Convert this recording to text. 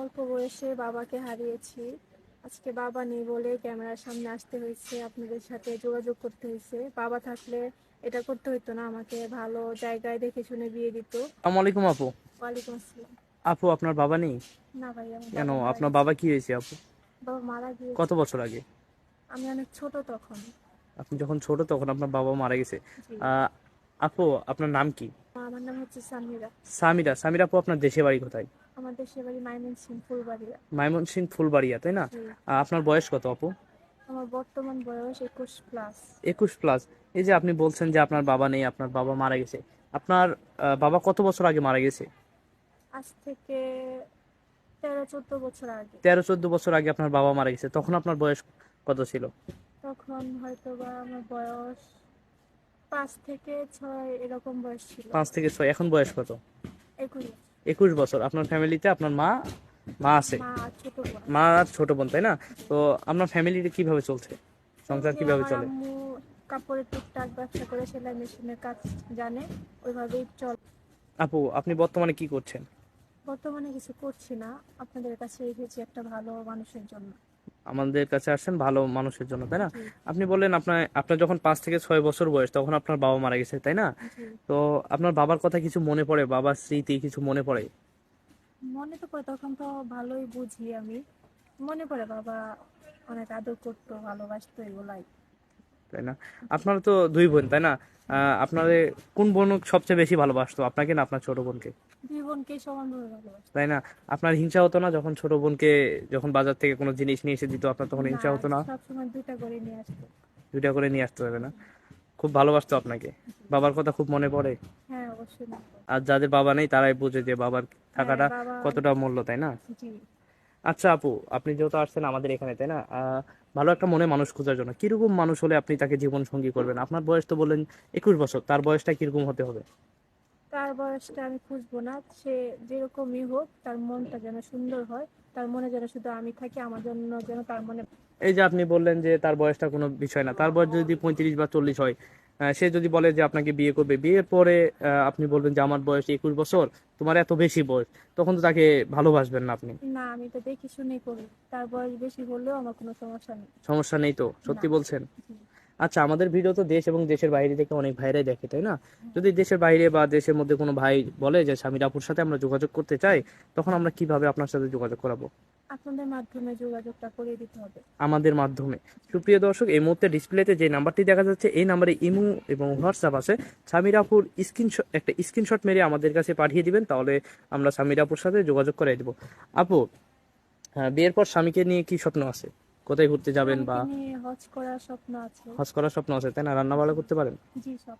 অল্প বয়সে বাবাকে হারিয়েছি। আজকে বাবা নেই বলে ক্যামেরার সামনে আসতে হয়েছে আপনাদের সাথে যোগাযোগ করতে হয়েছে। বাবা থাকলে এটা করতে হতো না আমাকে ভালো জায়গায় দেখে শুনে বিয়ে দিত। আসসালামু আলাইকুম আপু। ওয়ালাইকুম আসসালাম। আপু আপনার বাবা নেই? না ভাই কেন? আপনার বাবা কি হয়েছে আপু? বাবা মারা গিয়ে কত বছর আগে? আমি অনেক ছোট তখন। আপনি যখন ছোট তখন আপনার বাবা মারা গেছে। আপু আপনার নাম কি? আমার নাম হচ্ছে সামিরা। সামিরা। সামিরা আপু আপনার দেশে বাড়ি কোথায়? আমার দেশের বাড়ি মাইমনসিং ফুলবাড়িয়া। মাইমনসিং ফুলবাড়িয়া তাই না? আপনার বয়স কত আপু? আমার বর্তমান বয়স একুশ প্লাস। একুশ প্লাস। এই যে আপনি বলছেন যে আপনার বাবা নেই আপনার বাবা মারা গেছে। আপনার বাবা কত বছর আগে মারা গেছে? আজ থেকে তেরো চোদ্দ বছর আগে। তেরো চোদ্দ বছর আগে আপনার বাবা মারা গেছে। তখন আপনার বয়স কত ছিল? তখন হয়তো বা আমার বয়স পাঁচ থেকে ছয় এরকম বয়স ছিল। পাঁচ থেকে ছয়। এখন বয়স কত? একুশ। একুশ বছর। আপনার ফ্যামিলিতে আপনার মা মা আছে। মা আর ছোট বোন। তাই না? তো আপনার ফ্যামিলিতে কীভাবে চলছে? সংসার কীভাবে চলে? কাপড়ের টুকটাক ব্যবসা করে সেলাই মেশিনের কাজ জানে ওইভাবেই চল আপু আপনি বর্তমানে কি করছেন? বর্তমানে কিছু করছি না। আপনাদের কাছে এসেছি একটা ভালো মানুষের জন্য। আমাদের কাছে আসছেন ভালো মানুষের জন্য তাই না? আপনি বললেন আপনার আপনার যখন পাঁচ থেকে ছয় বছর বয়স তখন আপনার বাবা মারা গেছে তাই না? তো আপনার বাবার কথা কিছু মনে পড়ে? বাবার স্মৃতি কিছু মনে পড়ে? মনে তো পড়ে তখন তো ভালোই বুঝি আমি। মনে পড়ে বাবা অনেক আদর করতো ভালোবাসতো এগুলাই। তাই না? আপনার তো দুই বোন তাই না? আপনাদের কোন বোন সবচেয়ে বেশি ভালোবাসতো? আপনাকে না আপনার ছোট বোনকে? বোনকে সমানভাবে ভালোবাসতো তাই না? আপনার হিংসা হতো না যখন ছোট বোনকে যখন বাজার থেকে কোনো জিনিস নিয়ে এসে দিত? আপনার তখন হিংসা হতো না? সবসময় দুইটা করে নিয়ে আসতো। দুইটা করে নিয়ে আসতে হবে না? খুব ভালোবাসতো আপনাকে? বাবার কথা খুব মনে পড়ে? হ্যাঁ অবশ্যই আর যাদের বাবা নেই তারাই বুঝে যে বাবার থাকাটা হ্যাঁ, কতটা মূল্য তাই না? আচ্ছা আপু আপনি যেহেতু আসছেন আমাদের এখানে তাই না? আহ, ভালো একটা মনে মানুষ খোঁজার জন্য। কীরকম মানুষ হলে আপনি তাকে জীবন সঙ্গী করবেন? আপনার বয়স তো বললেন একুশ বছর তার বয়সটা কীরকম হতে হবে? তার বয়সটা আমি খুঁজবো না। সে যেরকমই হোক তার মনটা যেন সুন্দর হয় তার মনে যেন শুধু আমি থাকি আমার জন্য যেন তার মনে এই যে আপনি বললেন যে তার বয়সটা কোনো বিষয় না তার বয়স যদি পঁয়ত্রিশ বা চল্লিশ হয় সে যদি বলে যে আপনাকে বিয়ে করবে বিয়ের পরে আপনি বলবেন যে আমার বয়স একুশ বছর তোমার এত বেশি বয়স তখন তো তাকে ভালোবাসবেন না আপনি। না আমি তো দেখে শুনেই করি তার বয়স বেশি হলেও আমার কোনো সমস্যা নেই। সমস্যা নেই তো সত্যি বলছেন। আচ্ছা আমাদের ভিডিও তো দেশ এবং দেশের বাইরে থেকে অনেক ভাইরাই দেখে তাই না? যদি দেশের বাইরে বা দেশের মধ্যে কোনো ভাই বলে যে স্বামীর আপুর সাথে আমরা যোগাযোগ করতে চাই তখন আমরা কীভাবে আপনার সাথে যোগাযোগ করাবো? আপনাদের মাধ্যমে যোগাযোগটা করে দিতে হবে। আমাদের মাধ্যমে। সুপ্রিয় দর্শক এই মুহূর্তে ডিসপ্লেতে যে নাম্বারটি দেখা যাচ্ছে এই নাম্বারে ইমো এবং হোয়াটসঅ্যাপ আছে। স্বামীর আপুর স্ক্রিনশট একটা স্ক্রিনশট মেরে আমাদের কাছে পাঠিয়ে দিবেন তাহলে আমরা স্বামীর আপুর সাথে যোগাযোগ করে দেবো। আপু হ্যাঁ, বিয়ের পর স্বামীকে নিয়ে কি স্বপ্ন আছে? কোথায় ঘুরতে যাবেন বা হজ করার স্বপ্ন আছে। হজ করার স্বপ্ন আছে তাই না? রান্না ভালো করতে পারেন? জি সব।